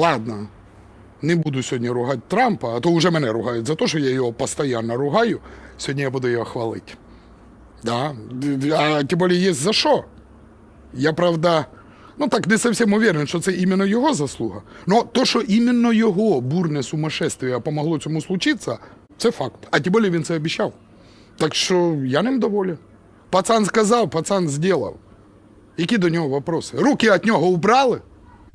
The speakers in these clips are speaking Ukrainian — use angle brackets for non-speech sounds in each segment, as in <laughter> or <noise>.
Ладно, не буду сьогодні ругати Трампа, а то вже мене ругають за те, що я його постійно ругаю. Сьогодні я буду його хвалити. Да. А тим більше є за що. Я, правда, ну так не зовсім уверен, що це іменно його заслуга. Но то, що іменно його бурне сумасшествие помогло цьому случитися, це факт. А тим більше він це обіцяв. Так що я ним доволен. Пацан сказав, пацан зробив. Які до нього вопроси? Руки від нього убрали?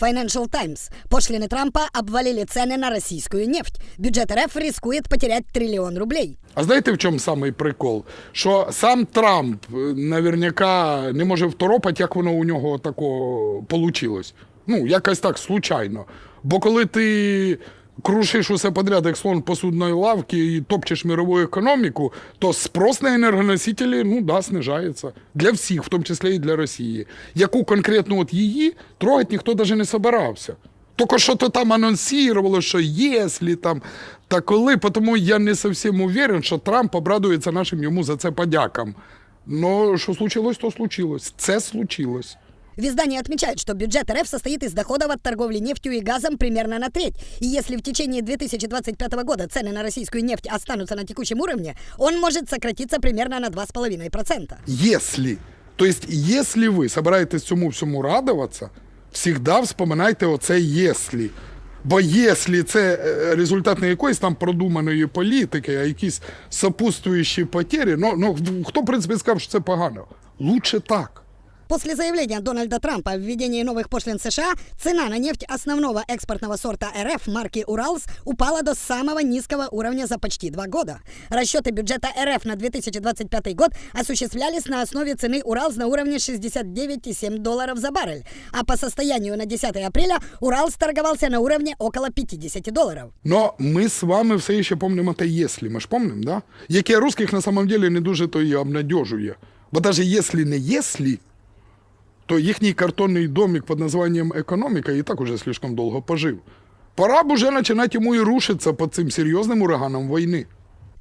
Financial Times. Пошлины Трампа обвалили цены на российскую нефть. Бюджет РФ рискует потерять триллион рублей. А знаєте, в чому самий прикол? Що сам Трамп е, наверняка не може второпати, як воно у нього тако получилось. Ну, якось так, случайно. Бо коли ти крушиш усе подряд, як слон посудної лавки і топчеш мирову економіку, то спрос на енергоносителі, ну, да, знижається. Для всіх, в тому числі і для Росії. Яку конкретно от її трогати ніхто навіть не собирався. Тільки що то там анонсировало, що якщо там та коли, тому я не зовсім уверен, що Трамп обрадується нашим йому за це подякам. Ну, що случилось, то случилось. Це случилось. В издании отмечают, что бюджет РФ состоит из доходов от торговли нефтью и газом примерно на треть. И если в течение 2025 года цены на российскую нефть останутся на текущем уровне, он может сократиться примерно на 2,5%. Если. То есть, если ви собираєтесь цьому всьому радуватися, завжди вспоминайте оце «если». Бо якщо це е, результат не якоїсь там продуманої політики, а якісь сопутствуючі потери, ну, ну хто, в принципі, сказав, що це погано? Лучше так. После заявления Дональда Трампа о введении новых пошлин США, цена на нефть основного экспортного сорта РФ марки «Уралс» упала до самого низкого уровня за почти два года. Расчеты бюджета РФ на 2025 год осуществлялись на основе цены «Уралс» на уровне 69,7 долларов за баррель, а по состоянию на 10 апреля «Уралс» торговался на уровне около 50 долларов. Но ми з вами все ще помнимо те «если». Ми ж помним, да? Яке русських на самом деле не дуже то і обнадежує. Бо навіть якщо не «если», то їхній картонний домик під названням «економіка» і так уже слишком довго пожив. Пора б уже починати йому і рушитися під цим серйозним ураганом війни.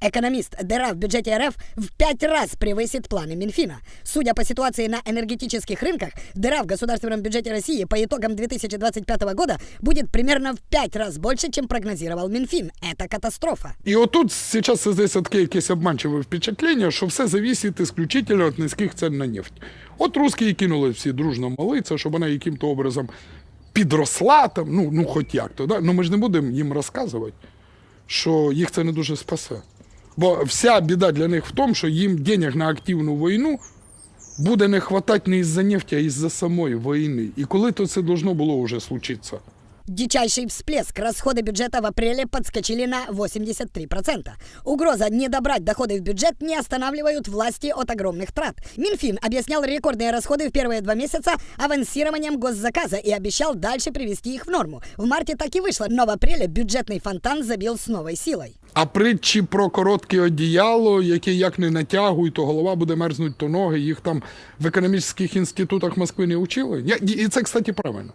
Экономист, дыра в бюджете РФ в пять раз превысит планы Минфина. Судя по ситуации на энергетических рынках, дыра в государственном бюджете России по итогам 2025 года будет примерно в пять раз больше, чем прогнозировал Минфин. Это катастрофа. І отут зараз создається таке якесь обманчиве впечатлення, що все зависить исключительно від низьких цін на нефть. От русські кинули всі дружно молитися, щоб вона яким-то образом підросла там, ну, ну хоч як то. Да? Ну ми ж не будемо їм розказувати, що їх це не дуже спасе. Бо вся біда для них в тому, що їм денег на активну війну буде не хватати не із-за нефті, а із-за самої війни. І коли то це должно було вже случитися? Дичайший всплеск. Расходы бюджета в апреле подскочили на 83%. Угроза не добрать доходы в бюджет не останавливают власти от огромных трат. Минфин объяснял рекордные расходы в первые два месяца авансированием госзаказа и обещал дальше привести их в норму. В марте так и вышло, но в апреле бюджетный фонтан забил с новой силой. А притчі про коротке одіяло, яке як не натягуй, то голова буде мерзнуть, то ноги. Їх там в економічних інститутах Москви не учили. Я- І це, кстати, правильно.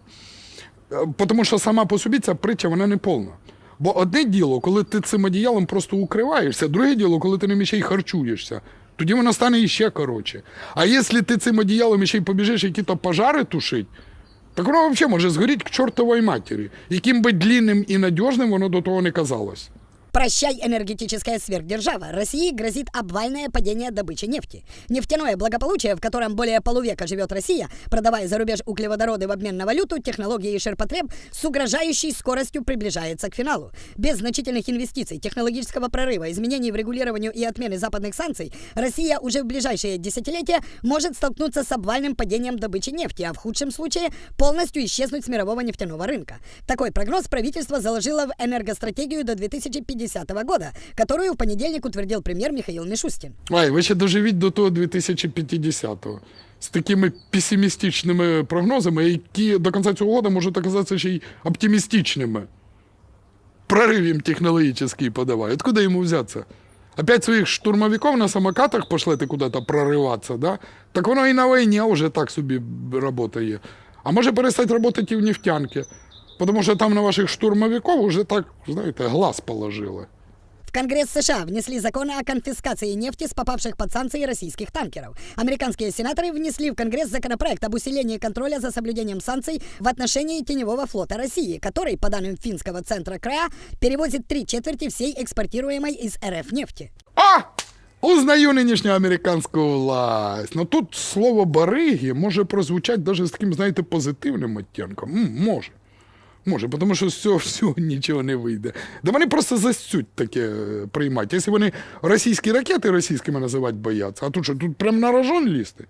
Е, Тому що сама по собі ця притча вона не повна. Бо одне діло, коли ти цим одіялом просто укриваєшся, друге діло, коли ти ним ще й харчуєшся. Тоді воно стане іще коротше. А якщо ти цим одіялом ще й побіжиш якісь пожари тушить, так воно взагалі може згоріти к чортовій матері. Яким би длінним і надіжним воно до того не казалось. Прощай, энергетическая сверхдержава. России грозит обвальное падение добычи нефти. Нефтяное благополучие, в котором более полувека живет Россия, продавая за рубеж углеводороды в обмен на валюту, технологии и ширпотреб, с угрожающей скоростью приближается к финалу. Без значительных инвестиций, технологического прорыва, изменений в регулировании и отмены западных санкций, Россия уже в ближайшие десятилетия может столкнуться с обвальным падением добычи нефти, а в худшем случае полностью исчезнуть с мирового нефтяного рынка. Такой прогноз правительство заложило в энергостратегию до 2050 года, которую в понедельник утвердил премьер Михаил Мишустин. Ай, ви ще доживіть до того 2050-го. З такими песимістичними прогнозами, які до кінця цього року можуть оказатися ще й оптимістичними. Прорыв им технологический подавай. Откуда ему взяться? Опять своих штурмовиков на самокатах пошлете куда-то прорываться, да? Так воно і на війні вже так собі работає. А може перестати работать і в нефтянке. Потому що там на ваших штурмовиков уже так, знаєте, глаз положили. В Конгресс США внесли закон о конфискации нефти с попавших под санкции российских танкеров. Американские сенаторы внесли в Конгресс законопроект об усилении контроля за соблюдением санкций в отношении теневого флота России, который, по данным финского центра КРА, перевозит три четверти всей экспортируемой из РФ нефти. А! Узнаю нинішню американську власть. Ну тут слово бариги може прозвучати навіть з таким, знаєте, позитивним оттінком. М, може. Може, тому що з цього всього <laughs> нічого не вийде. Да вони просто засють таке е, приймати. Якщо вони російські ракети російськими називати бояться, а тут що, тут прям на рожон лізти.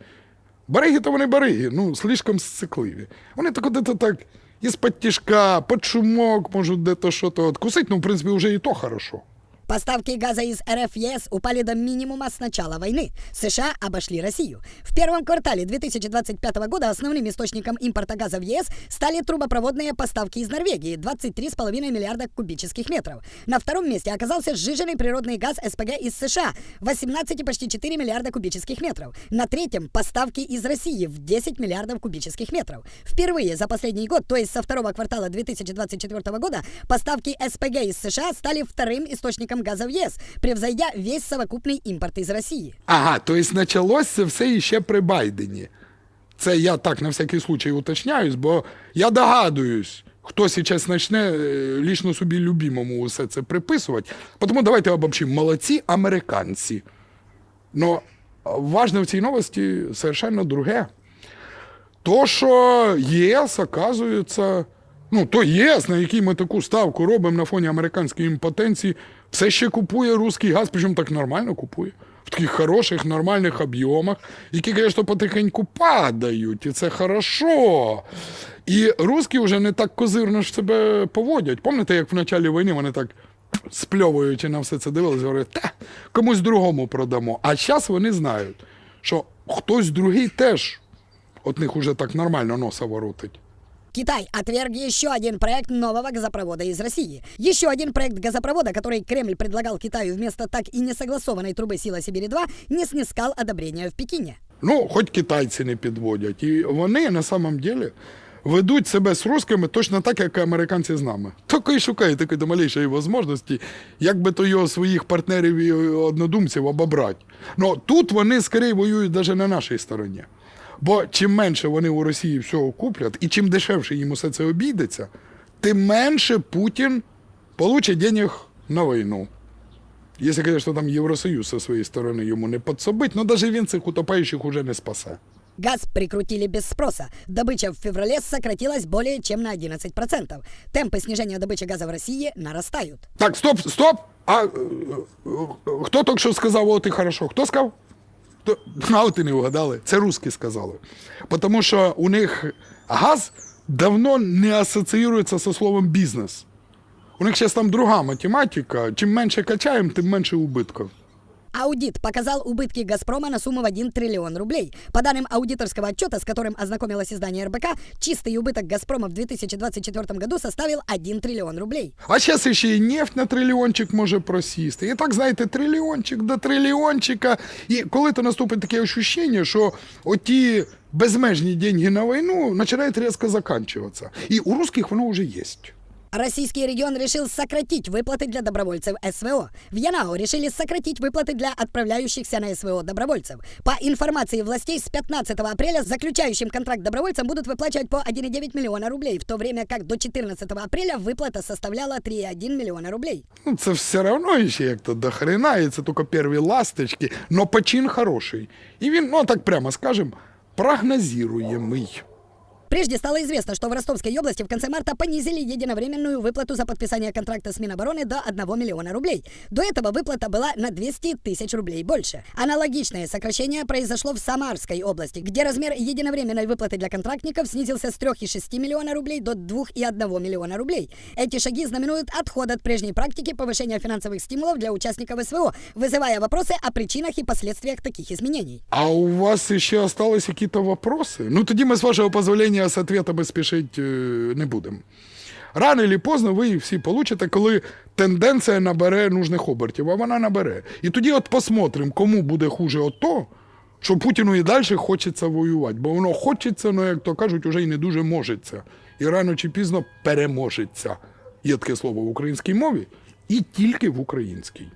Бариги то вони береги, ну, слишком сцикливі. Вони так от так із-під тяжка, під шумок можуть де-то що-то откусити, ну, в принципі, вже і то хорошо. Поставки газа из РФ ЕС упали до минимума с начала войны. США обошли Россию. В первом квартале 2025 года основным источником импорта газа в ЕС стали трубопроводные поставки из Норвегии – 23,5 миллиарда кубических метров. На втором месте оказался сжиженный природный газ СПГ из США – 18,4 миллиарда кубических метров. На третьем – поставки из России в 10 миллиардов кубических метров. Впервые за последний год, то есть со второго квартала 2024 года, поставки СПГ из США стали вторым источником газа в ЕС, превзойдя весь совокупный импорт из России. Ага, то есть началось це все іще при Байдені. Це я так на всякий случай уточняюсь, бо я догадуюсь, хто зараз почне е, лічно собі любимому усе це приписувати. Тому давайте обобщимо. Молодці американці. Но важне в цій новості совершенно друге. То, що ЄС, оказується, ну, то ЄС, на який ми таку ставку робимо на фоні американської імпотенції, все ще купує русський газ, причому так нормально купує. В таких хороших, нормальних об'ємах, які, звісно, потихеньку падають, і це хорошо. І русські вже не так козирно ж себе поводять. Пам'ятаєте, як в початку війни вони так спльовуючи на все це дивилися, говорять, та комусь другому продамо. А зараз вони знають, що хтось другий теж от них уже так нормально носа воротить. Китай отверг еще один проект нового газопровода из России. Еще один проект газопровода, который Кремль предлагал Китаю вместо так и не согласованной трубы Сила Сибири-2, не снискал одобрения в Пекине. Ну, хоч китайці не підводять. І вони на самом деле ведуть себе з русскими точно так, як і американці з нами. Тільки й шукають такої до малейшої можливості, як би то його своїх партнерів і однодумців обобрати. Ну тут вони скоріше воюють навіть на нашій стороні. Бо чим менше вони у Росії всього куплять, і чим дешевше їм усе це обійдеться, тим менше Путін получить денег на війну. Якщо, звісно, там Євросоюз зі своєї сторони йому не підсобить, ну навіть він цих утопаючих уже не спасе. Газ прикрутили без спроса. Добыча в феврале сократилась более чем на 11%. Темпы снижения добычи газа в России нарастают. Так, стоп, стоп! А е, е, хто тільки що сказав, от і хорошо? Хто сказав? От і не вгадали. Це русські сказали. Тому що у них газ давно не асоціюється зі словом бізнес. У них зараз там друга математика. Чим менше качаємо, тим менше убитків. Аудит показал убытки «Газпрома» на сумму в 1 триллион рублей. По данным аудиторского отчета, с которым ознакомилось издание РБК, чистый убыток «Газпрома» в 2024 году составил 1 триллион рублей. А зараз ще і нефть на трильйончик може просісти. І так, знаєте, трильйончик до трильйончика. І коли то наступить таке ощущення, що оті безмежні деньги на війну починають різко закінчуватися. І у русських воно вже є. Российский регион решил сократить выплаты для добровольцев СВО. В Янао решили сократить выплаты для отправляющихся на СВО добровольцев. По информации властей, с 15 апреля заключающим контракт добровольцам будут выплачивать по 1,9 миллиона рублей, в то время как до 14 апреля выплата составляла 3,1 миллиона рублей. Ну, це все одно ще як-то до хрена, і це тільки перві ласточки, но почин хороший. І він, ну так прямо скажем, прогнозируємий. Прежде стало известно, что в Ростовской области в конце марта понизили единовременную выплату за подписание контракта с Минобороны до 1 миллиона рублей. До этого выплата была на 200 тысяч рублей больше. Аналогичное сокращение произошло в Самарской области, где размер единовременной выплаты для контрактников снизился с 3,6 миллиона рублей до 2,1 миллиона рублей. Эти шаги знаменуют отход от прежней практики повышения финансовых стимулов для участников СВО, вызывая вопросы о причинах и последствиях таких изменений. А у вас ще остались якісь вопроси? Ну тоді ми, з вашого дозволення, з спішити е, не будемо. Рано чи поздно ви всі получите, коли тенденція набере нужних обертів, а вона набере. І тоді от посмотрим, кому буде хуже от то, що Путіну і далі хочеться воювати. Бо воно хочеться, ну як то кажуть, уже і не дуже можеться. І рано чи пізно переможеться. Є таке слово в українській мові, і тільки в українській.